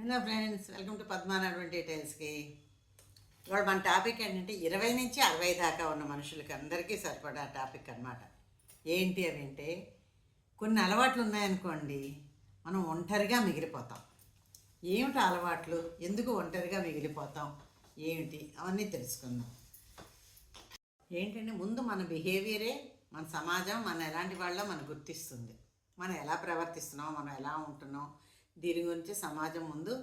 Hello friends welcome to పద్మానాటువంటి డీటెయిల్స్కి ఇవాళ మన టాపిక్ ఏంటంటే ఇరవై నుంచి అరవై దాకా ఉన్న మనుషులకి అందరికీ సరిపడా టాపిక్ అన్నమాట. ఏంటి అని అంటే కొన్ని అలవాట్లు ఉన్నాయనుకోండి మనం ఒంటరిగా మిగిలిపోతాం. ఏమిటి అలవాట్లు? ఎందుకు ఒంటరిగా మిగిలిపోతాం? ఏమిటి? అవన్నీ తెలుసుకుందాం. ఏంటంటే ముందు మన బిహేవియరే మన సమాజం మన ఎలాంటి వాళ్ళ మనం గుర్తిస్తుంది. మనం ఎలా ప్రవర్తిస్తున్నాం మనం ఎలా ఉంటున్నాం దీని గురించి సమాజం ముందు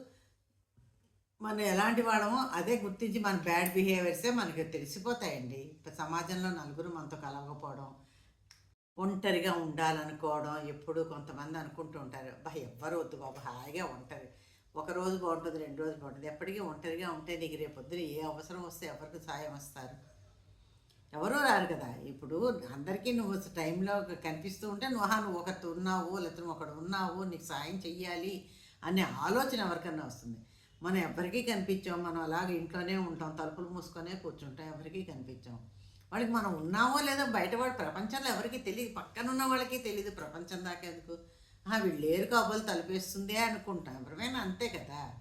మనం ఎలాంటి వాడమో అదే గుర్తించి మన బ్యాడ్ బిహేవియర్సే మనకి తెలిసిపోతాయండి. ఇప్పుడు సమాజంలో నలుగురు మనతో కలవకపోవడం ఒంటరిగా ఉండాలనుకోవడం ఎప్పుడు కొంతమంది అనుకుంటూ ఉంటారు. అబ్బా ఎవ్వరు వద్దు బాబు హాయిగా ఒంటరి ఒక రోజు బాగుంటుంది రెండు రోజులు బాగుంటుంది. ఎప్పటికీ ఒంటరిగా ఉంటే నీకు రేపు పొద్దున ఏ అవసరం వస్తే ఎవరికి సాయం వస్తారు? ఎవరూ రారు కదా. ఇప్పుడు అందరికీ నువ్వు టైంలో కనిపిస్తూ ఉంటే నువ్వు నువ్వు ఒకటి ఉన్నావు లేకపోతే ఒకడు ఉన్నావు నీకు సాయం చెయ్యాలి అనే ఆలోచన ఎవరికన్నా వస్తుంది. మనం ఎవరికీ కనిపించాం మనం అలాగ ఇంట్లోనే ఉంటాం తలుపులు మూసుకొనే కూర్చుంటాం ఎవరికీ కనిపించాం. వాళ్ళకి మనం ఉన్నామో లేదో బయటవాడు ప్రపంచంలో ఎవరికి తెలియదు పక్కన ఉన్న వాళ్ళకి తెలియదు ప్రపంచం దాకా ఎందుకు? వీళ్ళు లేరు కాబోలు తలుపేస్తుంది అనుకుంటాం. ఎవరైనా అంతే కదా.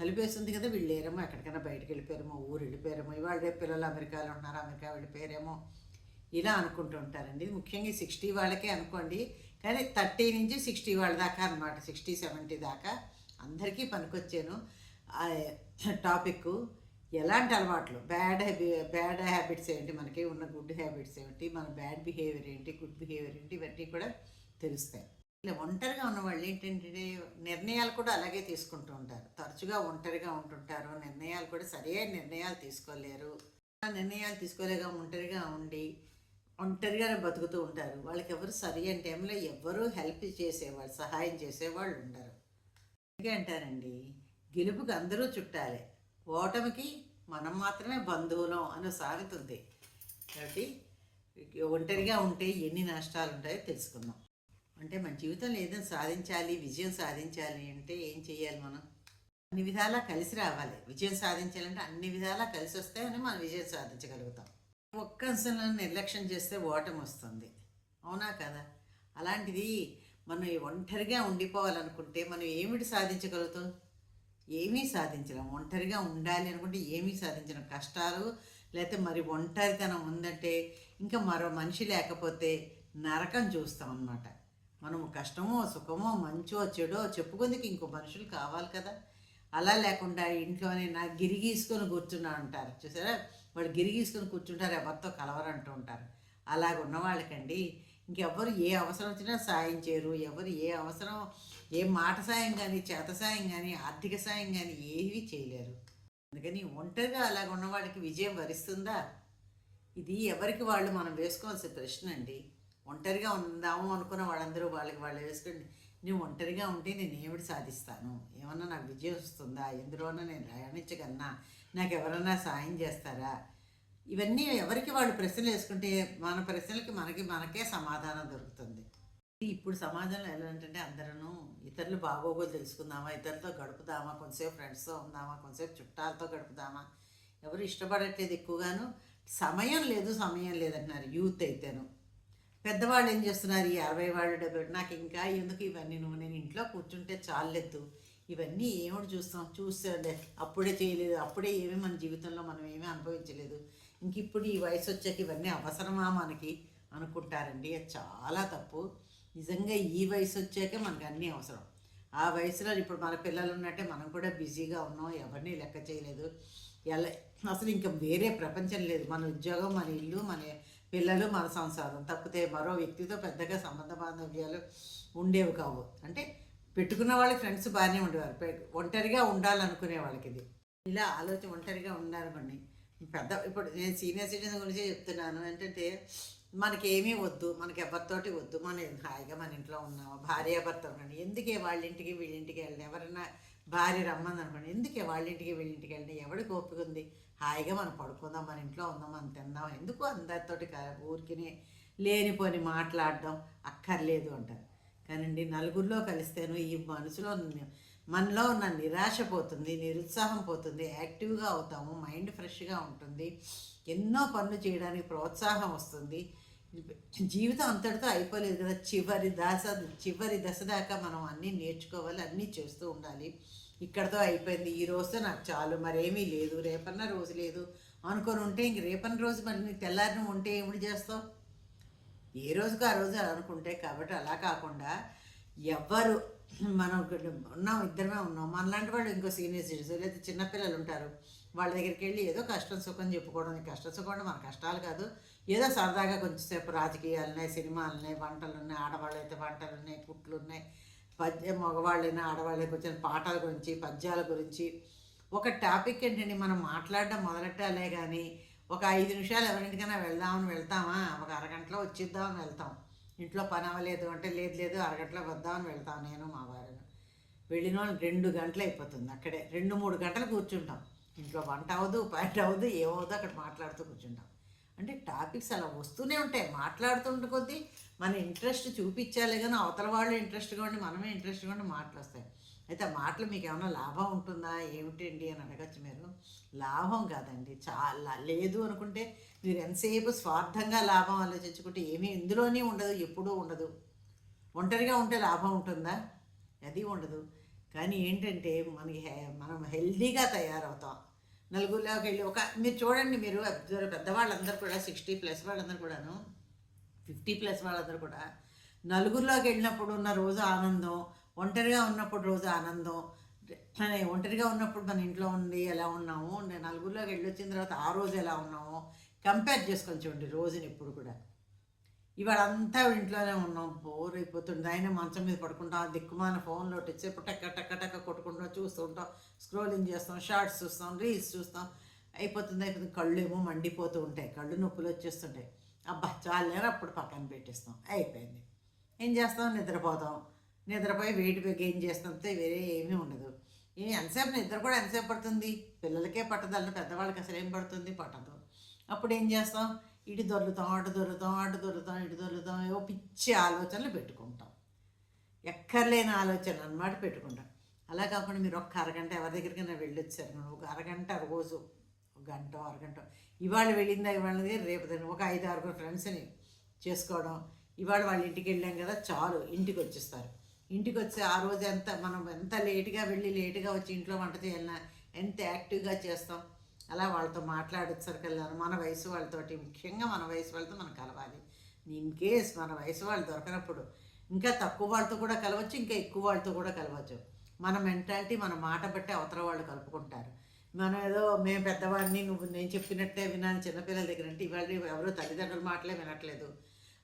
తలిపేసింది కదా వీళ్ళు లేరేమో ఎక్కడికైనా బయటకు వెళ్ళిపోయారేమో ఊరు వెళ్ళిపోయారేమో ఇవాళ రేపు పిల్లలు అమెరికాలో ఉన్నారు అమెరికా వెళ్ళిపోయారేమో ఇలా అనుకుంటూ ఉంటారండి. ముఖ్యంగా సిక్స్టీ వాళ్ళకే అనుకోండి కానీ థర్టీ నుంచి సిక్స్టీ వాళ్ళ దాకా అనమాట సిక్స్టీ సెవెంటీ దాకా అందరికీ పనికొచ్చాను. టాపిక్ ఎలాంటి అలవాట్లు? బ్యాడ్ హ్యాబి బ్యాడ్ హ్యాబిట్స్ ఏంటి? మనకి ఉన్న గుడ్ హ్యాబిట్స్ ఏంటి? మన బ్యాడ్ బిహేవియర్ ఏంటి? గుడ్ బిహేవియర్ ఏంటి? ఇవన్నీ కూడా తెలుస్తాయి. ఇలా ఒంటరిగా ఉన్న వాళ్ళు ఏంటంటే నిర్ణయాలు కూడా అలాగే తీసుకుంటూ ఉంటారు. తరచుగా ఒంటరిగా ఉంటుంటారు. నిర్ణయాలు కూడా సరైన నిర్ణయాలు తీసుకోలేరు. ఆ నిర్ణయాలు తీసుకోలేక ఒంటరిగా ఉండి ఒంటరిగానే బతుకుతూ ఉంటారు. వాళ్ళకి ఎవరు సరి అయిన టైంలో ఎవరు హెల్ప్ చేసేవాళ్ళు సహాయం చేసేవాళ్ళు ఉండరు. అందుకే అంటారండి గెలుపుకి అందరూ చుట్టాలే. ఓటమికి మనం మాత్రమే బంధువులం అని సాగుతుంది కాబట్టి ఒంటరిగా ఉంటే ఎన్ని నష్టాలు ఉంటాయో తెలుసుకుందాం. అంటే మన జీవితంలో ఏదైనా సాధించాలి విజయం సాధించాలి అంటే ఏం చేయాలి మనం? అన్ని విధాలా కలిసి రావాలి. విజయం సాధించాలంటే అన్ని విధాలా కలిసి వస్తాయని మనం విజయం సాధించగలుగుతాం. ఒక్క అంశంలో నిర్లక్ష్యం చేస్తే ఓటమి వస్తుంది. అవునా కదా? అలాంటిది మనం ఒంటరిగా ఉండిపోవాలనుకుంటే మనం ఏమిటి సాధించగలుగుతాం? ఏమీ సాధించలేం. ఒంటరిగా ఉండాలి అనుకుంటే ఏమీ సాధించలేం. కష్టాలు లేకపోతే మరి ఒంటరితనం ఉందంటే ఇంకా మరో మనిషి లేకపోతే నరకం చూస్తాం అన్నమాట. మనం కష్టమో సుఖమో మంచో చెడో చెప్పుకుందుకు ఇంకో మనుషులు కావాలి కదా. అలా లేకుండా ఇంట్లోనే నా గిరిగీసుకొని కూర్చున్నా అంటారు. చూసారా? వాడు గిరిగీసుకొని కూర్చుంటారు ఎవరితో కలవరంటూ ఉంటారు. అలాగ ఉన్న వాళ్ళకండి ఇంకెవ్వరు ఏ అవసరం వచ్చినా సాయం చేయరు. ఎవరు ఏ అవసరం ఏ మాట సాయం కానీ చేత సాయం కానీ ఆర్థిక సాయం కానీ ఏవి చేయలేరు. అందుకని ఒంటరిగా అలాగ ఉన్నవాడికి విజయం వరిస్తుందా? ఇది ఎవరికి వాళ్ళు మనం వేసుకోవాల్సిన ప్రశ్న అండి. ఒంటరిగా ఉందాము అనుకున్న వాళ్ళందరూ వాళ్ళకి వాళ్ళు వేసుకుని నేను ఒంటరిగా ఉంటే నేను ఏమిటి సాధిస్తాను? ఏమన్నా నాకు విజయం వస్తుందా? ఎందులోనో నేను రాణించగలనా? నాకు ఎవరన్నా సాయం చేస్తారా? ఇవన్నీ ఎవరికి వాళ్ళు ప్రశ్నలు వేసుకుంటే మన ప్రశ్నలకి మనకి మనకే సమాధానం దొరుకుతుంది. ఇప్పుడు సమాజంలో ఎలా అంటే అందరూ ఇతరులు బాగోగోలు తెలుసుకుందామా ఇతరులతో గడుపుదామా కొంతసేపు ఫ్రెండ్స్తో ఉందామా కొంతసేపు చుట్టాలతో గడుపుదామా? ఎవరు ఇష్టపడట్లేదు ఎక్కువగాను. సమయం లేదు సమయం లేదంటున్నారు యూత్ అయితేను. పెద్దవాళ్ళు ఏం చేస్తున్నారు? ఈ అరవై వాళ్ళు డెబ్బై నాకు ఇంకా ఎందుకు ఇవన్నీ? నువ్వు నేను ఇంట్లో కూర్చుంటే చాలెద్దు ఇవన్నీ ఏమిటి చూస్తాం. చూస్తే అప్పుడే చేయలేదు. అప్పుడే ఏమీ మన జీవితంలో మనం ఏమీ అనుభవించలేదు. ఇంక ఇప్పుడు ఈ వయసు వచ్చాక ఇవన్నీ అవసరమా మనకి అనుకుంటారండి. అది చాలా తప్పు. నిజంగా ఈ వయసు వచ్చాకే మనకు అన్నీ అవసరం. ఆ వయసులో ఇప్పుడు మన పిల్లలు ఉన్నట్టే మనం కూడా బిజీగా ఉన్నాం. ఎవరిని లెక్క చేయలేదు. ఎలా అసలు ఇంకా వేరే ప్రపంచం లేదు. మన ఉద్యోగం మన ఇల్లు మన పిల్లలు మన సంసారం. తప్పితే మరో వ్యక్తితో పెద్దగా సంబంధ బాంధవ్యాలు ఉండేవి కావు. అంటే పెట్టుకున్న వాళ్ళకి ఫ్రెండ్స్ బాగానే ఉండేవారు. పె- ఒంటరిగా ఉండాలనుకునే వాళ్ళకి ఇది. ఇలా ఆలోచన ఒంటరిగా ఉండాలనుకోండి పెద్ద ఇప్పుడు నేను సీనియర్ సిటిజన్ గురించి చెప్తున్నాను. ఏంటంటే మనకి ఏమీ వద్దు మనకి ఎవరితోటి వద్దు. మనం హాయిగా మన ఇంట్లో ఉన్నాము భార్యాభర్త భర్త ఎందుకే వాళ్ళ ఇంటికి వీళ్ళ ఇంటికి ఎవరైనా భార్య రమ్మంది అనుకోండి ఎందుకే వాళ్ళ ఇంటికి వీళ్ళ ఇంటికి ఎవడికి ఓపిక ఉంది? హాయిగా మనం పడుకుందాం మన ఇంట్లో ఉందాం మనం తిందాం ఎందుకు అందరితోటి క- ఊరికినే లేనిపోని మాట్లాడడం అక్కర్లేదు అంటారు. కానండి నలుగురిలో కలిస్తేను ఈ మనసులో మనలో ఉన్న నిరాశ పోతుంది నిరుత్సాహం పోతుంది యాక్టివ్గా అవుతాము మైండ్ ఫ్రెష్గా ఉంటుంది ఎన్నో పనులు చేయడానికి ప్రోత్సాహం వస్తుంది. జీవితం అంతటితో అయిపోలేదు కదా చివరి దశ చివరి దశ దాకా మనం అన్నీ నేర్చుకోవాలి అన్నీ చేస్తూ ఉండాలి. ఇక్కడతో అయిపోయింది. ఈ రోజుతో నాకు చాలు. మరేమీ లేదు. రేపన్న రోజు లేదు. అనుకొని ఉంటే ఇంక రేపన్న రోజు మరి నీకు తెల్లారిన ఉంటే ఏమిటి చేస్తావు? ఏ రోజుకు ఆ రోజు అనుకుంటే కాబట్టి అలా కాకుండా ఎవ్వరు మనం ఉన్నాం ఇద్దరమే ఉన్నాం. మనలాంటి వాళ్ళు ఇంకో సీనియర్ సిటిజన్ లేదా చిన్నపిల్లలు ఉంటారు. వాళ్ళ దగ్గరికి వెళ్ళి ఏదో కష్టం సుఖం చెప్పుకోవడం. కష్టం సుఖం అంటే మన కష్టాలు కాదు. ఏదో సరదాగా కొంచెంసేపు రాజకీయాలున్నాయి సినిమాలున్నాయి సినిమాలు వంటలు ఉన్నాయి ఆడవాళ్ళు అయితే వంటలు ఉన్నాయి ఉన్నాయి పద్య మగవాళ్ళైనా ఆడవాళ్ళకి వచ్చిన పాటల గురించి పద్యాల గురించి. ఒక టాపిక్ ఏంటండి? మనం మాట్లాడడం మొదలెట్టాలే కానీ ఒక ఐదు నిమిషాలు ఎవరింటికైనా వెళ్దామని వెళ్తామా? ఒక అరగంటలో వచ్చిద్దామని వెళ్తాం. ఇంట్లో పని అవ్వలేదు అంటే లేదు లేదు అరగంటలో వద్దామని వెళ్తాం నేను మా వారు. వెళ్ళిన వాళ్ళు రెండు గంటలు అయిపోతుంది అక్కడే. రెండు మూడు గంటలు కూర్చుంటాం. ఇంట్లో వంట అవ్వదు పని అవ్వదు ఏమవుదో అక్కడ మాట్లాడుతూ కూర్చుంటాం. అంటే టాపిక్స్ అలా వస్తూనే ఉంటాయి. మాట్లాడుతుంటే కొద్దీ మన ఇంట్రెస్ట్ చూపించాలి కానీ అవతల వాళ్ళు ఇంట్రెస్ట్గా ఉండి మనమే ఇంట్రెస్ట్గా ఉండి మాటలు వస్తాయి అయితే ఆ మాటలు మీకు ఏమైనా లాభం ఉంటుందా? ఏమిటండి అని అడగచ్చు మీరు. లాభం కాదండి. చాలా లేదు అనుకుంటే మీరు ఎంతసేపు స్వార్థంగా లాభం ఆలోచించుకుంటే ఏమీ ఇందులోనే ఉండదు ఎప్పుడూ ఉండదు. ఒంటరిగా ఉంటే లాభం ఉంటుందా? అది ఉండదు. కానీ ఏంటంటే మనకి హె- మనం హెల్దీగా తయారవుతాం. నలుగురిలోకి వెళ్ళి ఒక మీరు చూడండి మీరు పెద్దవాళ్ళందరూ కూడా సిక్స్టీ ప్లస్ వాళ్ళందరూ కూడాను ఫిఫ్టీ ప్లస్ వాళ్ళందరూ కూడా నలుగురిలోకి వెళ్ళినప్పుడు ఉన్న రోజు ఆనందం ఒంటరిగా ఉన్నప్పుడు రోజు ఆనందం ఒంటరిగా ఉన్నప్పుడు మన ఇంట్లో ఉండి ఎలా ఉన్నాము నలుగురిలోకి వెళ్ళి వచ్చిన తర్వాత ఆ రోజు ఎలా ఉన్నాము కంపేర్ చేసుకొని చూడండి రోజుని ఎప్పుడు కూడా. ఇవాళ అంతా ఇంట్లోనే ఉన్నాం. బోర్ అయిపోతుంది. ఆయన మంచం మీద పడుకుంటాం దిక్కుమాన ఫోన్లో వచ్చేప్పుడు టక్క టక్క టక్క కొట్టుకుంటాం చూస్తుంటాం. స్క్రోలింగ్ చేస్తాం షార్ట్స్ చూస్తాం రీల్స్ చూస్తాం. అయిపోతుంది అయిపోతుంది. కళ్ళు ఏమో మండిపోతూ ఉంటాయి. కళ్ళు నొప్పులు వచ్చేస్తుంటాయి. అబ్బా చాలేరు అప్పుడు పక్కన పెట్టేస్తాం. అయిపోయింది. ఏం చేస్తాం? నిద్రపోతాం. నిద్రపోయి వెయిట్ గెయిన్ చేస్తాం. అంతే వేరే ఏమీ ఉండదు. ఏ ఎంతసేపు నిద్ర కూడా ఎంతసేపు పడుతుంది? పిల్లలకే పట్టదన్న పెద్దవాళ్ళకి అసలు ఏం పడుతుంది? పట్టదు. అప్పుడు ఏం చేస్తాం? ఇటు దొరుకుతాం అటు దొరుకుతాం అటు దొరుకుతాం ఇటు దొరుకుతాం ఏవో పిచ్చి ఆలోచనలు పెట్టుకుంటాం. ఎక్కర్లేని ఆలోచన అన్నమాట పెట్టుకుంటాం. అలా కాకుండా మీరు ఒక్క అరగంట ఎవరి దగ్గరికైనా వెళ్ళొచ్చారు ఒక అరగంట రోజు ఒక గంట అరగంట. ఇవాళ వెళ్ళిందా ఇవాళ రేపు ఒక ఐదు ఆరుగురు ఫ్రెండ్స్ని చేసుకోవడం. ఇవాళ వాళ్ళ ఇంటికి వెళ్ళాం కదా చాలు ఇంటికి వచ్చేస్తారు. ఇంటికి వచ్చి ఆ రోజు ఎంత మనం ఎంత లేటుగా వెళ్ళి లేటుగా వచ్చి ఇంట్లో వంట చేయాలన్నా ఎంత యాక్టివ్గా చేస్తాం? అలా వాళ్ళతో మాట్లాడేసరికెళ్ళాను మన వయసు వాళ్ళతోటి ముఖ్యంగా మన వయసు వాళ్ళతో మనం కలవాలి. ఇన్ కేస్ మన వయసు వాళ్ళు దొరకనప్పుడు ఇంకా తక్కువ వాళ్ళతో కూడా కలవచ్చు ఇంకా ఎక్కువ వాళ్ళతో కూడా కలవచ్చు. మన మెంటాలిటీ మన మాట బట్టి అవతల వాళ్ళు కలుపుకుంటారు. మనం ఏదో మేము పెద్దవాడిని నువ్వు నేను చెప్పినట్టే వినాలి చిన్నపిల్లల దగ్గర అంటే ఇవాళ ఎవరో తల్లిదండ్రుల మాటలే వినట్లేదు.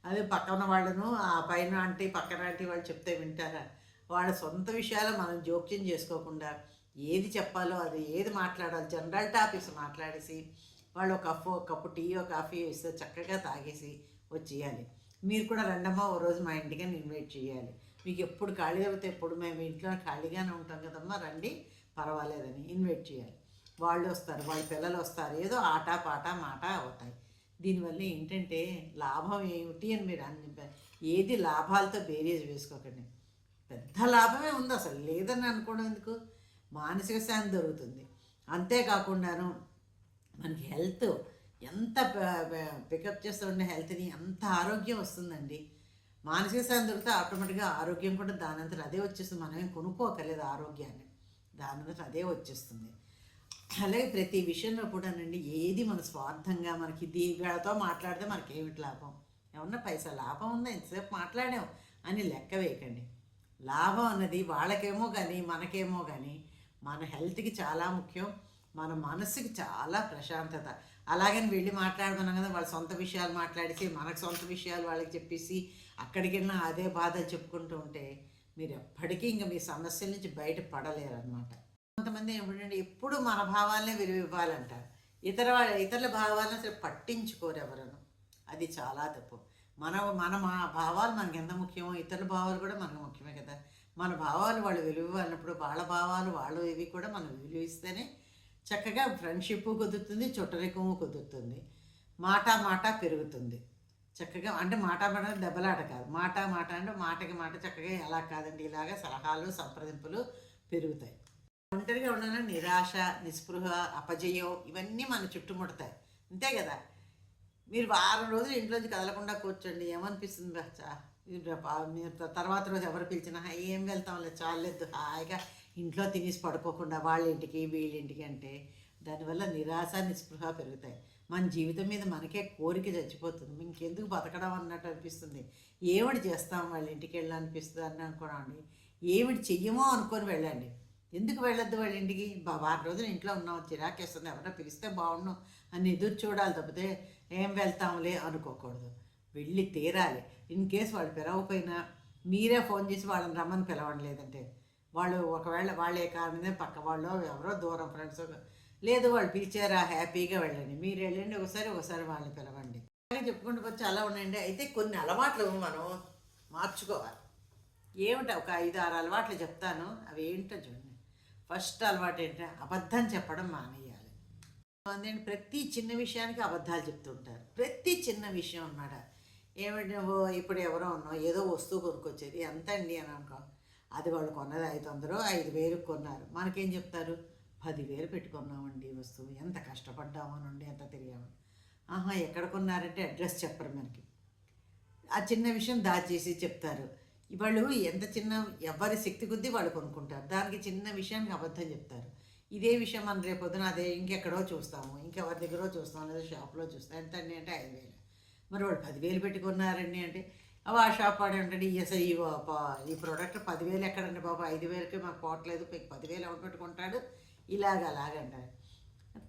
అదే పక్కన వాళ్ళను ఆ పైన ఆంటీ పక్కన ఆంటీ వాళ్ళు చెప్తే వింటారా? వాళ్ళ సొంత విషయాలు మనం జోక్యం చేసుకోకుండా ఏది చెప్పాలో అది ఏది మాట్లాడాలి జనరల్ టాపిక్స్ మాట్లాడేసి వాళ్ళు ఒక కప్పు ఒక టీయో కాఫీ ఇస్తే చక్కగా తాగేసి వచ్చేయాలి. మీరు కూడా రెండమ్మ ఓ రోజు మా ఇంటికి ఇన్వైట్ చేయాలి. మీకు ఎప్పుడు ఖాళీ అవుతే ఎప్పుడు మేము ఇంట్లో ఖాళీగానే ఉంటాం కదమ్మా రండి పర్వాలేదని ఇన్వైట్ చేయాలి. వాళ్ళు వస్తారు వాళ్ళ పిల్లలు వస్తారు ఏదో ఆట పాట మాట అవుతాయి. దీనివల్ల ఏంటంటే లాభం ఏమిటి అని మీరు అన్ని ఏది లాభాలతో బేరేజ్ వేసుకోకండి. పెద్ద లాభమే ఉంది అసలు లేదని అనుకోవడం ఎందుకు? మానసిక శాంతి దొరుకుతుంది. అంతేకాకుండాను మనకి హెల్త్ ఎంత పికప్ చేస్తూ ఉండే హెల్త్ని ఎంత ఆరోగ్యం వస్తుందండి. మానసిక శాంతి దొరికితే ఆటోమేటిక్గా ఆరోగ్యం కూడా దానంతట అదే వచ్చేస్తుంది. మనమేం కొనుక్కోకర్లేదు ఆరోగ్యాన్ని. దానంతట అదే వచ్చేస్తుంది. అలాగే ప్రతి విషయంలో కూడానండి ఏది మన స్వార్థంగా మనకి దీ వీళ్ళతో మాట్లాడితే మనకి ఏమిటి లాభం? ఏమన్నా పైసా లాభం ఉందా? ఎంతసేపు మాట్లాడాం అని లెక్క వేయకండి. లాభం అన్నది వాళ్ళకేమో కానీ మనకేమో కానీ మన హెల్త్కి చాలా ముఖ్యం మన మనసుకి చాలా ప్రశాంతత. అలాగని వెళ్ళి మాట్లాడుకున్నాం కదా వాళ్ళ సొంత విషయాలు మాట్లాడితే మనకు సొంత విషయాలు వాళ్ళకి చెప్పేసి అక్కడికి వెళ్ళినా అదే బాధ చెప్పుకుంటూ ఉంటే మీరు ఎప్పటికీ ఇంకా మీ సమస్యల నుంచి బయట పడలేరు అనమాట కొంతమంది ఏమిటంటే ఎప్పుడు మన భావాలనే విలువ ఇవ్వాలంటారు ఇతర వాళ్ళ ఇతరుల భావాలను అసలు పట్టించుకోరు ఎవరను. అది చాలా తప్పు. మన మన మా భావాలు మనకి ఎంత ముఖ్యమో ఇతరుల భావాలు కూడా మనకు ముఖ్యమే కదా. మన భావాలు వాళ్ళు విలువ అన్నప్పుడు వాళ్ళ భావాలు వాళ్ళు ఇవి కూడా మనం విలువిస్తేనే చక్కగా ఫ్రెండ్షిప్ కుదురుతుంది చుట్టరికము కుదురుతుంది. మాట మాట పెరుగుతుంది. చక్కగా అంటే మాట మాట దెబ్బలాట కాదు. మాట మాట అంటే మాటకి మాట చక్కగా ఎలా కాదండి ఇలాగా సలహాలు సంప్రదింపులు పెరుగుతాయి. ఒంటరిగా ఉండడం నిరాశ నిస్పృహ అపజయం ఇవన్నీ మన చుట్టుముడతాయి. అంతే కదా? మీరు వారం రోజులు ఇంట్లోంచి కదలకుండా కూర్చోండి. ఏమనిపిస్తుంది బచ్చా మీరు తర్వాత రోజు ఎవరు పిలిచినా ఏం వెళ్తాంలే చాలేదు హాయిగా ఇంట్లో తినేసి పడుకోకుండా వాళ్ళ ఇంటికి వీళ్ళింటికి అంటే దానివల్ల నిరాశ నిస్పృహ పెరుగుతాయి. మన జీవితం మీద మనకే కోరిక చచ్చిపోతుంది. ఇంకెందుకు బతకడం అన్నట్టు అనిపిస్తుంది. ఏమిటి చేస్తాం వాళ్ళ ఇంటికి వెళ్ళాలనిపిస్తుంది అని అనుకోండి ఏమిటి చెయ్యమో అనుకొని వెళ్ళండి. ఎందుకు వెళ్ళొద్దు వాళ్ళ ఇంటికి వారం రోజులు ఇంట్లో ఉన్నాం చిరాకేస్తుంది. ఎవరైనా పిలిస్తే బాగుండు అని ఎదురు చూడాలి తప్పితే ఏం వెళ్తాంలే అనుకోకూడదు. వెళ్ళి తీరాలి. ఇన్ కేస్ వాళ్ళు పిలవకపోయినా మీరే ఫోన్ చేసి వాళ్ళని రమ్మని పిలవండి లేదంటే. వాళ్ళు ఒకవేళ వాళ్ళే కారణమే పక్క వాళ్ళు ఎవరో దూరం ఫ్రెండ్స్ లేదు వాళ్ళు పిలిచారా హ్యాపీగా వెళ్ళండి. మీరు వెళ్ళండి ఒకసారి ఒకసారి వాళ్ళని పిలవండి. అలాగే చెప్పుకుంటూ వచ్చి అలా ఉన్నాయండి. అయితే కొన్ని అలవాట్లు మనం మార్చుకోవాలి. ఏమిటి? ఒక ఐదు ఆరు అలవాట్లు చెప్తాను. అవి ఏంటో చూడండి. ఫస్ట్ అలవాటు ఏంటంటే అబద్ధం చెప్పడం మానేయాలి. ప్రతి చిన్న విషయానికి అబద్ధాలు చెప్తుంటారు ప్రతి చిన్న విషయం అన్నమాట. ఏమిటి నువ్వు ఇప్పుడు ఎవరో ఉన్నావు ఏదో వస్తువు కొనుక్కొచ్చేది ఎంత అండి అని అనుకో. అది వాళ్ళు కొన్నది ఐదు వందలు ఐదు వేలు కొన్నారు. మనకేం చెప్తారు? పదివేలు పెట్టుకున్నామండి ఈ వస్తువు. ఎంత కష్టపడ్డామోనండి ఎంత తిరిగాము. ఆహా ఎక్కడ కొన్నారంటే అడ్రస్ చెప్పరు మనకి. ఆ చిన్న విషయం దాచేసి చెప్తారు. వాళ్ళు ఎంత చిన్న ఎవరి శక్తి కొద్దీ వాళ్ళు కొనుక్కుంటారు. దానికి చిన్న విషయానికి అబద్ధం చెప్తారు. ఇదే విషయం మనం రేపు పొద్దున అదే ఇంకెక్కడో చూస్తాము ఇంకెవరి దగ్గరో చూస్తాం లేదా షాప్లో చూస్తాం ఎంత అండి అంటే ఐదు వేలు. మరి వాళ్ళు పదివేలు పెట్టుకున్నారండి అంటే అవి ఆ షాప్ వాడు అంటే ఎస్ఐ ఈ ఈ ప్రోడక్ట్ పదివేలు ఎక్కడండి బాబు? ఐదు వేలకి మాకు పోవట్లేదు మీకు పదివేలు ఎవరు పెట్టుకుంటాడు? ఇలాగ అలాగంటారు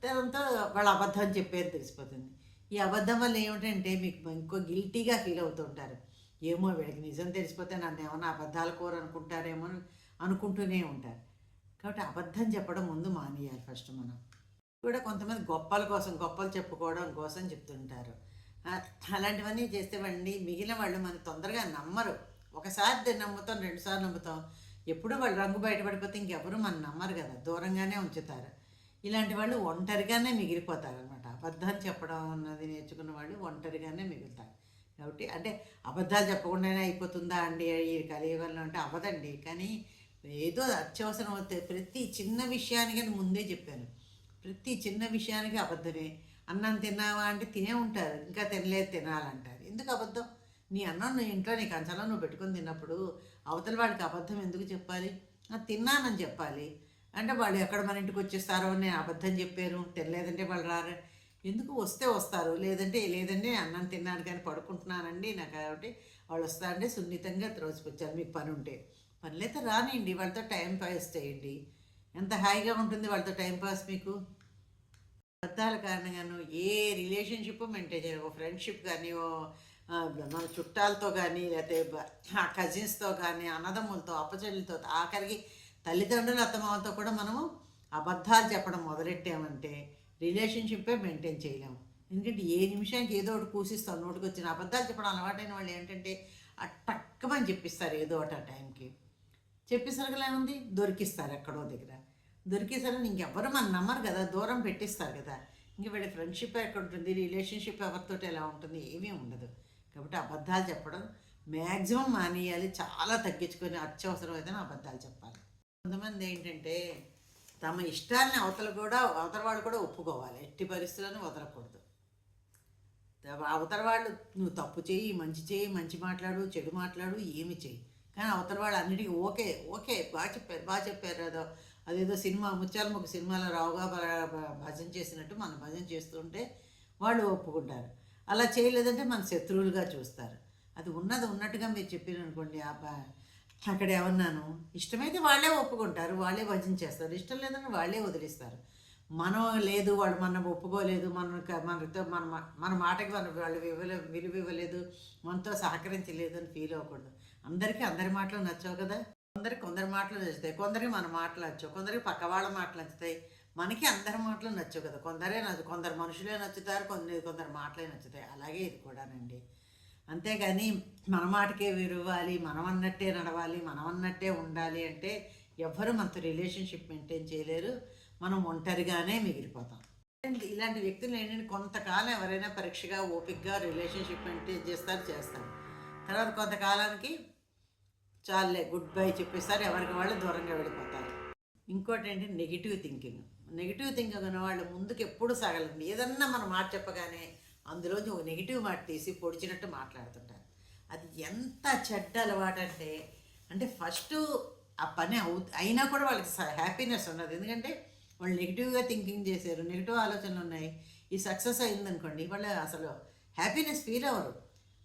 దాంతో వాళ్ళ అబద్ధం చెప్పేది తెలిసిపోతుంది. ఈ అబద్ధం వల్ల ఏమిటంటే మీకు ఇంకో గిల్టీగా ఫీల్ అవుతుంటారు. ఏమో వీడికి నిజం తెలిసిపోతే నన్ను ఏమైనా అబద్ధాలు కోరు అనుకుంటారేమో అని అనుకుంటూనే ఉంటారు. కాబట్టి అబద్ధం చెప్పడం ముందు మానేయాలి ఫస్ట్ మనం. కూడా కొంతమంది గొప్పల కోసం గొప్పలు చెప్పుకోవడం కోసం చెప్తుంటారు. అలాంటివన్నీ చేస్తే వండి మిగిలిన వాళ్ళు మనం తొందరగా నమ్మరు. ఒకసారి నమ్ముతాం రెండుసార్లు నమ్ముతాం. ఎప్పుడు వాళ్ళు రంగు బయటపడిపోతే ఇంకెవరు మనం నమ్మరు కదా. దూరంగానే ఉంచుతారు. ఇలాంటి వాళ్ళు ఒంటరిగానే మిగిలిపోతారు అనమాట అబద్ధాలు చెప్పడం అన్నది నేర్చుకున్న వాళ్ళు ఒంటరిగానే మిగులుతారు. కాబట్టి అంటే అబద్ధాలు చెప్పకుండానే అయిపోతుందా అండి? ఈ కలియుగంలో అంటే అవ్వదండి. కానీ ఏదో అత్యవసరం అవుతే ప్రతి చిన్న విషయానికని ముందే చెప్పాను. ప్రతి చిన్న విషయానికి అబద్ధమే. అన్నం తిన్నావా అంటే తినే ఉంటారు. ఇంకా తినలేదు తినాలంటారు. ఎందుకు అబద్ధం? నీ అన్నం నువ్వు ఇంట్లో నీ కంచంలో నువ్వు పెట్టుకొని తిన్నప్పుడు అవతల వాడికి అబద్ధం ఎందుకు చెప్పాలి? తిన్నానని చెప్పాలి. అంటే వాళ్ళు ఎక్కడ మన ఇంటికి వచ్చేస్తారో అని నేను అబద్ధం చెప్పారు. తినలేదంటే వాళ్ళు రారు. ఎందుకు వస్తే వస్తారు? లేదంటే లేదండి అన్నం తిన్నాను కానీ పడుకుంటున్నానండి నాకు కాబట్టి వాళ్ళు వస్తారంటే సున్నితంగా త్రోసిపుచ్చారు మీకు పని ఉంటే. పనులైతే రానియండి వాళ్ళతో టైం పాస్ చేయండి. ఎంత హాయిగా ఉంటుంది వాళ్ళతో టైం పాస్ మీకు? అబద్ధాల కారణంగాను ఏ రిలేషన్షిప్ మెయింటైన్ చేయాలి. ఓ ఫ్రెండ్షిప్ కానీ ఓ మన చుట్టాలతో కానీ లేకపోతే కజిన్స్తో కానీ అన్నదమ్ములతో అప్పచెల్లెలతో ఆఖరికి తల్లిదండ్రులు అత్తమామలతో కూడా మనము అబద్ధాలు చెప్పడం మొదలెట్టామంటే రిలేషన్షిప్పే మెయింటైన్ చేయలేము ఎందుకంటే ఏ నిమిషానికి ఏదో ఒకటి కూసిస్తాం నోటికి వచ్చిన అబద్ధాలు చెప్పడం అలవాటైన వాళ్ళు ఏంటంటే ఆ టక్కమని చెప్పిస్తారు ఏదో ఒకటి ఆ టైంకి. చెప్పేసరికి ఏముంది? దొరికిస్తారు ఎక్కడో దగ్గర. దొరికేసరికి ఇంకెవ్వరు మన నమ్మరు కదా దూరం పెట్టిస్తారు కదా. ఇంక వీళ్ళ ఫ్రెండ్షిప్ ఎక్కడ ఉంటుంది రిలేషన్షిప్ ఎవరితో ఎలా ఉంటుంది ఏమీ ఉండదు. కాబట్టి అబద్ధాలు చెప్పడం మ్యాక్సిమం మానేయాలి చాలా తగ్గించుకొని అత్యవసరం అయితే అబద్ధాలు చెప్పాలి. కొంతమంది ఏంటంటే తమ ఇష్టాన్ని అవతల కూడా అవతల వాళ్ళు కూడా ఒప్పుకోవాలి. ఎట్టి పరిస్థితులను వదలకూడదు. అవతల వాళ్ళు నువ్వు తప్పు చేయి మంచి చేయి మంచి మాట్లాడు చెడు మాట్లాడు ఏమి చేయి కానీ అవతల వాళ్ళు అన్నిటికీ ఓకే ఓకే బాగా చెప్పారు బాగా చెప్పారు అదో అదేదో సినిమా ముత్యాల ముగ్గు సినిమాలో రావుగా భజన చేసినట్టు మనం భజన చేస్తుంటే వాళ్ళు ఒప్పుకుంటారు. అలా చేయలేదంటే మన శత్రువులుగా చూస్తారు. అది ఉన్నది ఉన్నట్టుగా మీరు చెప్పారు అనుకోండి ఆ అక్కడ ఏమన్నాను? ఇష్టమైతే వాళ్ళే ఒప్పుకుంటారు వాళ్ళే భజన చేస్తారు. ఇష్టం లేదని వాళ్ళే వదిలిస్తారు. మనం లేదు వాళ్ళు మనం ఒప్పుకోలేదు మన మనతో మన మా- మన మాటకి మన వాళ్ళు వివలే విలువ ఇవ్వలేదు మనతో సహకరించలేదు అని ఫీల్ అవ్వకూడదు. అందరికీ అందరి మాటలు నచ్చవు కదా? కొందరికి కొందరి మాటలు నచ్చుతాయి కొందరికి మన మాటలు నచ్చు కొందరికి పక్క వాళ్ళ మాటలు నచ్చుతాయి. మనకి అందరి మాటలు నచ్చవు కదా. కొందరే నచ్చు కొందరు మనుషులే నచ్చుతారు కొందరు కొందరు మాటలే నచ్చుతాయి. అలాగే ఇది కూడానండి. అంతేగాని మన మాటకే విరవాలి మనం అన్నట్టే నడవాలి మనం అన్నట్టే ఉండాలి అంటే ఎవ్వరు మనతో రిలేషన్షిప్ మెయింటైన్ చేయలేరు. మనం ఒంటరిగానే మిగిలిపోతాం. ఇలాంటి వ్యక్తులు ఏంటంటే కొంతకాలం ఎవరైనా పరీక్షగా ఓపికగా రిలేషన్షిప్ మెయింటైన్ చేస్తారు చేస్తారు. తర్వాత కొంతకాలానికి చాలే గుడ్ బై చెప్పేసారి ఎవరికి వాళ్ళు దూరంగా వెళ్ళిపోతారు. ఇంకోటి ఏంటి నెగిటివ్ థింకింగ్ నెగిటివ్ థింకింగ్ ఉన్న వాళ్ళు ముందుకు ఎప్పుడు సాగలండి ఏదన్నా మనం మాట చెప్పగానే అందులోంచి ఒక నెగిటివ్ మాట తీసి పొడిచినట్టు మాట్లాడుతుంటారు. అది ఎంత చెడ్డ అలవాటు అంటే అంటే ఫస్ట్ ఆ పని అవు అయినా కూడా వాళ్ళకి హ్యాపీనెస్ ఉన్నది ఎందుకంటే వాళ్ళు నెగిటివ్గా థింకింగ్ చేశారు నెగిటివ్ ఆలోచనలు ఉన్నాయి. ఈ సక్సెస్ అయిందనుకోండి వాళ్ళు అసలు హ్యాపీనెస్ ఫీల్ అవ్వరు.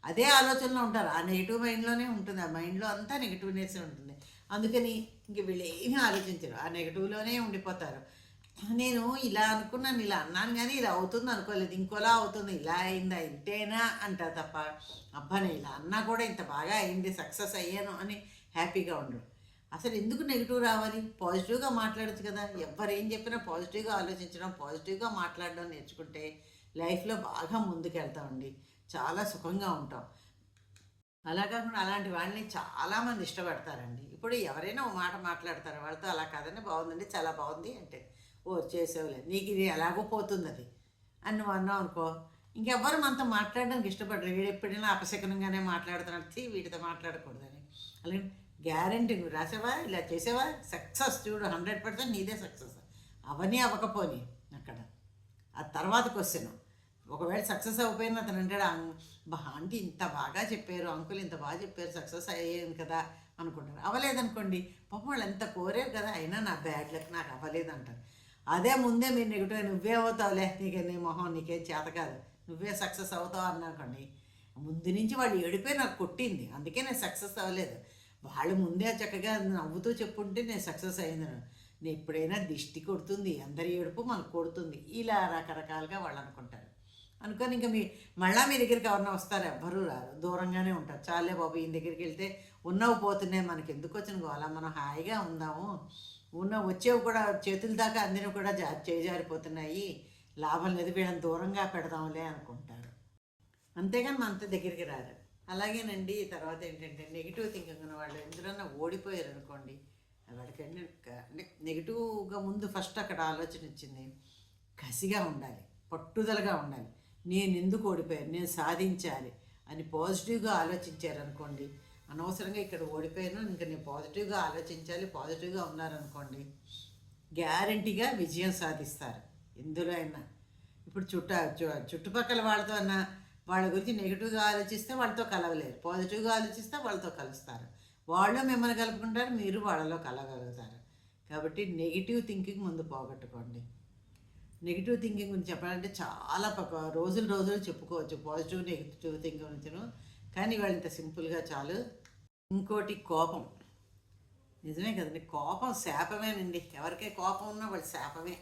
అదే ఆలోచనలో ఉంటారు. ఆ నెగిటివ్ మైండ్లోనే ఉంటుంది. ఆ మైండ్లో అంతా నెగిటివ్నెస్ ఉంటుంది. అందుకని ఇంక వీళ్ళు ఏమీ ఆలోచించరు. ఆ నెగిటివ్లోనే ఉండిపోతారు. నేను ఇలా అనుకున్నాను ఇలా అన్నాను కానీ ఇలా అవుతుంది అనుకోలేదు. ఇంకోలా అవుతుంది. ఇలా అయిందా? ఇంతేనా? అంటారు తప్ప అబ్బా నేను ఇలా అన్నా కూడా ఇంత బాగా అయింది సక్సెస్ అయ్యాను అని హ్యాపీగా ఉండరు. అసలు ఎందుకు నెగిటివ్ రావాలి? పాజిటివ్గా మాట్లాడచ్చు కదా. ఎవరు ఏం చెప్పినా పాజిటివ్గా ఆలోచించడం పాజిటివ్గా మాట్లాడడం నేర్చుకుంటే లైఫ్లో బాగా ముందుకెళ్తామండి. చాలా సుఖంగా ఉంటాం. అలా కాకుండా అలాంటి వాళ్ళని చాలామంది ఇష్టపడతారండి. ఇప్పుడు ఎవరైనా ఒక మాట మాట్లాడతారు వాళ్ళతో అలా కాదని బాగుందండి చాలా బాగుంది అంటే ఓ చేసేవలే నీకు ఇది ఎలాగో పోతుంది అది అని నువ్వు అన్నావు అనుకో ఇంకెవ్వరు మనతో మాట్లాడడానికి ఇష్టపడరు. వీడు ఎప్పుడైనా అపశకనంగానే మాట్లాడుతున్నట్టు వీటితో మాట్లాడకూడదని. అలాగే గ్యారంటీ నువ్వు రాసావా ఇలా చేసావా? సక్సెస్ చూడు హండ్రెడ్ పర్సెంట్ నీదే సక్సెస్. అవన్నీ అవ్వకపోని అక్కడ. ఆ తర్వాత క్వశ్చన్ ఒకవేళ సక్సెస్ అవ్వకపోయినా అతను అంటాడు బా ఆంటీ ఇంత బాగా చెప్పారు అంకుల్ ఇంత బాగా చెప్పారు సక్సెస్ అయ్యాను కదా అనుకుంటారు అవ్వలేదనుకోండి పాపం వాళ్ళు ఎంత కోరారు కదా అయినా నా బ్యాడ్ లక్ నాకు అవ్వలేదు అంటారు అదే ముందే మీరు నెగిటివ్ నువ్వే అవుతావులే నీకే నీ మొహం నీకేం చేత కాదు నువ్వే సక్సెస్ అవుతావు అన్నాకండి ముందు నుంచి వాళ్ళు ఏడిపోయి నాకు కొట్టింది. అందుకే నేను సక్సెస్ అవ్వలేదు. వాళ్ళు ముందే చక్కగా నవ్వుతూ చెప్పుంటే నేను సక్సెస్ అయింది నేను ఎప్పుడైనా దిష్టి కొడుతుంది అందరి ఏడుపు మనకు కొడుతుంది ఇలా రకరకాలుగా వాళ్ళు అనుకుంటారు. అనుకొని ఇంకా మీ మళ్ళా మీ దగ్గరికి ఎవరన్నా వస్తారు? ఎవ్వరూ రారు. దూరంగానే ఉంటారు. చాలే బాబు ఈయన దగ్గరికి వెళ్తే ఉన్నవి పోతున్నాయి. మనకి ఎందుకు వచ్చిన గోళ మనం హాయిగా ఉందాము. ఉన్న వచ్చేవి కూడా చేతుల దాకా అందినవి కూడా జా చేజారిపోతున్నాయి. లాభం లేదు. వీళ్ళని దూరంగా పెడదాంలే అనుకుంటారు. అంతేగాని మనతో దగ్గరికి రారు అలాగేనండి. తర్వాత ఏంటంటే నెగిటివ్ థింకింగ్ ఉన్న వాళ్ళు ఎందుకన్నా ఓడిపోయారు అనుకోండి. వాడికి అంటే నెగిటివ్గా ముందు ఫస్ట్ అక్కడ ఆలోచన వచ్చింది. కసిగా ఉండాలి. పట్టుదలగా ఉండాలి. నేను ఎందుకు ఓడిపోయాను? నేను సాధించాలి అని పాజిటివ్గా ఆలోచించారనుకోండి. అనవసరంగా ఇక్కడ ఓడిపోయాను ఇంకా నేను పాజిటివ్గా ఆలోచించాలి పాజిటివ్గా ఉన్నారనుకోండి గ్యారంటీగా విజయం సాధిస్తారు. ఎందులో అయినా. ఇప్పుడు చుట్ట చు- చుట్టుపక్కల వాళ్ళతో అన్న వాళ్ళ గురించి నెగిటివ్గా ఆలోచిస్తే వాళ్ళతో కలవలేరు. పాజిటివ్గా ఆలోచిస్తే వాళ్ళతో కలుస్తారు. వాళ్ళు మిమ్మల్ని కలుపుకుంటారు మీరు వాళ్ళలో కలగలుగుతారు కాబట్టి నెగిటివ్ థింకింగ్ ముందు పోగొట్టుకోండి. నెగిటివ్ థింకింగ్ గురించి చెప్పాలంటే చాలా పక్క రోజులు రోజులు చెప్పుకోవచ్చు. పాజిటివ్ నెగిటివ్ థింకింగ్ గురించిను. కానీ వాళ్ళు ఇంత సింపుల్గా చాలు. ఇంకోటి కోపం. నిజమే కదండి. కోపం శాపమేనండి. ఎవరికే కోపం ఉన్నా వాళ్ళు శాపమే.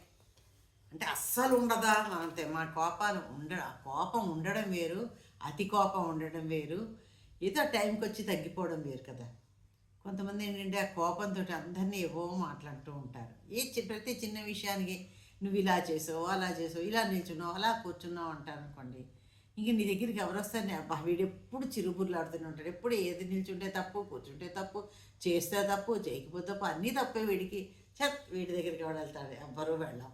అంటే అస్సలు ఉండదా? అంతే మా కోపాలు ఉండ కోపం ఉండడం వేరు అతి కోపం ఉండడం వేరు. ఏదో టైంకి వచ్చి తగ్గిపోవడం వేరు కదా. కొంతమంది ఏంటంటే ఆ కోపంతో అందరినీ ఏవో మాట్లాడుతూ ఉంటారు. ఏ ప్రతి చిన్న విషయానికి నువ్వు ఇలా చేసావు అలా చేసావు ఇలా నిల్చున్నావు అలా కూర్చున్నావు అంటారు అనుకోండి ఇంక నీ దగ్గరికి ఎవరు వస్తారని అబ్బా వీడు ఎప్పుడు చిరుబుర్లాడుతూనే ఉంటాడు. ఎప్పుడు ఏది నిల్చుంటే తప్పు కూర్చుంటే తప్పు చేస్తే తప్పు చేయకపోతే తప్పు అన్నీ తప్పే వీడికి. చెప్ వీడి దగ్గరికి వెళ్తాడు? ఎవ్వరూ వెళ్ళాం.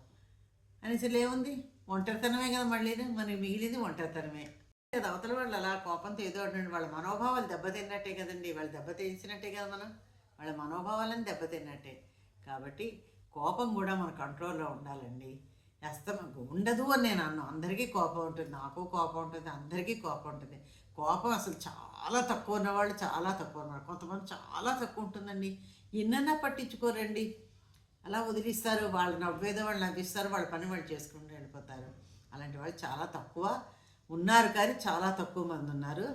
అనేసి ఏముంది? ఒంటరితనమే కదా మళ్ళీ మనకి మిగిలింది ఒంటరితనమే. కదా అవతల వాళ్ళు అలా కోపంతో ఏదో అంటుండే వాళ్ళ మనోభావాలు దెబ్బతిన్నట్టే కదండి. వాళ్ళు దెబ్బతీసినట్టే కదా మనం. వాళ్ళ మనోభావాలను దెబ్బతిన్నట్టే. కాబట్టి కోపం కూడా మన కంట్రోల్లో ఉండాలండి. అస్తమకు ఉండదు అని నేను అన్నాను అందరికీ కోపం ఉంటుంది నాకు కోపం ఉంటుంది అందరికీ కోపం ఉంటుంది. కోపం అసలు చాలా తక్కువ ఉన్నవాళ్ళు చాలా తక్కువ ఉన్నారు. కొంతమంది చాలా తక్కువ ఉంటుందండి. ఎన్నన్నా పట్టించుకోరండి. అలా వదిలిస్తారు వాళ్ళు నవ్వేదో వాళ్ళు నవ్విస్తారు వాళ్ళ పని వాళ్ళు చేసుకుంటూ వెళ్ళిపోతారు. అలాంటి వాళ్ళు చాలా తక్కువ ఉన్నారు కానీ చాలా తక్కువ మంది ఉన్నారు.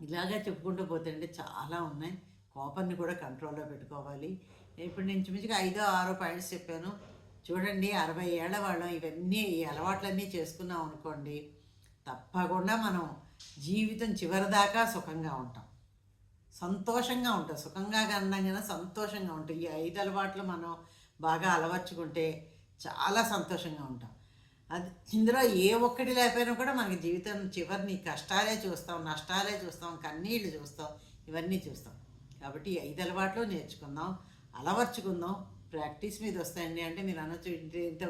ఇలాగా చెప్పుకుంటూ పోతుంటే చాలా ఉన్నాయి. కోపాన్ని కూడా కంట్రోల్లో పెట్టుకోవాలి. ఇప్పుడు నేను ఇంచుమించుగా ఐదో ఆరో పాయింట్స్ చెప్పాను. చూడండి అరవై ఏళ్ళ వాళ్ళం. ఇవన్నీ ఈ అలవాట్లన్నీ చేసుకున్నాం అనుకోండి తప్పకుండా మనం జీవితం చివరిదాకా సుఖంగా ఉంటాం. సంతోషంగా ఉంటాం. సుఖంగా కన్నా సంతోషంగా ఉంటాం. ఈ ఐదు అలవాట్లు మనం బాగా అలవర్చుకుంటే చాలా సంతోషంగా ఉంటాం. అది ఇందులో ఏ ఒక్కటి లేకపోయినా కూడా మనకి జీవితం చివరిని కష్టాలే చూస్తాం నష్టాలే చూస్తాం కన్నీళ్ళు చూస్తాం ఇవన్నీ చూస్తాం. కాబట్టి ఐదు అలవాట్లు నేర్చుకుందాం అలవర్చుకుందాం. ప్రాక్టీస్ మీద వస్తాయండి. అంటే మీరు అనొచ్చు ఇంత ఇంత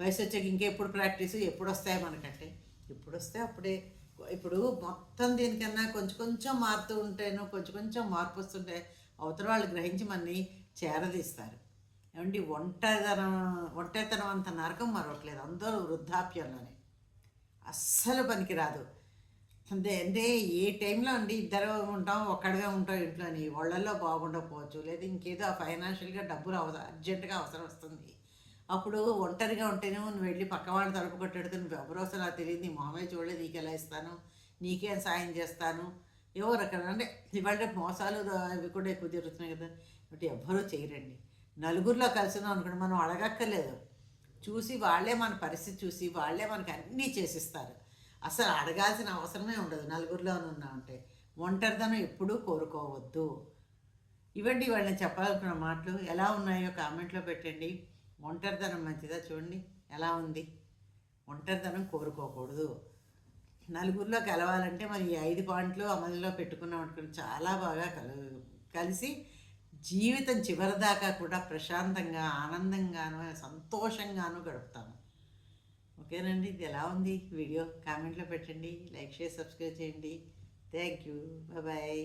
వయసు వచ్చాక ఇంకెప్పుడు ప్రాక్టీస్ ఎప్పుడు వస్తాయి మనకంటే? ఎప్పుడు వస్తే అప్పుడే. ఇప్పుడు మొత్తం దీనికన్నా కొంచెం కొంచెం మారుతూ ఉంటేనో కొంచెం కొంచెం మార్పు వస్తుంటే అవతల వాళ్ళు గ్రహించి మనని చేరదీస్తారు. ఏమండి ఒంటరితనం ఒంటరితనం అంత నరకం మరొకలేదు. అందరూ వృద్ధాప్యంలోనే. అస్సలు పనికిరాదు. రాదు అంటే ఏ టైంలో అండి ఇద్దరు ఉంటాం ఒక్కడిగా ఉంటాం ఇంట్లోని వాళ్ళల్లో బాగుండకపోవచ్చు లేదా ఇంకేదో ఫైనాన్షియల్గా డబ్బులు అవసరం అర్జెంటుగా అవసరం వస్తుంది. అప్పుడు ఒంటరిగా ఉంటేనే నువ్వు వెళ్ళి పక్క వాళ్ళు తలుపు కొట్టెడితే నువ్వు ఎవరో అసలు నాకు తెలియదు నీ మామయ్య చూడలేదు నీకు ఎలా ఇస్తాను నీకేం సాయం చేస్తాను? ఏవో రకాల అంటే ఇవాళ రేపు మోసాలు అవి కూడా ఎక్కువ జరుగుతున్నాయి కదా బట్ ఎవ్వరూ చేయరండి. నలుగురిలో కలిసినాం అనుకోండి మనం అడగక్కర్లేదు. చూసి వాళ్ళే మన పరిస్థితి చూసి వాళ్ళే మనకి అన్నీ చేసిస్తారు. అసలు అడగాల్సిన అవసరమే ఉండదు. నలుగురిలో ఉన్నామంటే ఒంటరితనం ఎప్పుడూ కోరుకోవద్దు. ఇవ్వండి వాళ్ళని చెప్పాలనుకున్న మాటలు ఎలా ఉన్నాయో కామెంట్లో పెట్టండి. ఒంటరితనం మంచిదా చూడండి ఎలా ఉంది? ఒంటరితనం కోరుకోకూడదు. నలుగురిలో కలవాలంటే మరి ఈ ఐదు పాయింట్లు అమలులో పెట్టుకున్నాం అనుకుని చాలా బాగా కల కలిసి జీవితం చివరిదాకా కూడా ప్రశాంతంగా ఆనందంగాను సంతోషంగాను గడుపుతాము. ఓకేనండి ఇది ఎలా ఉంది వీడియో కామెంట్లో పెట్టండి లైక్ షేర్ సబ్స్క్రైబ్ చేయండి. Thank you bye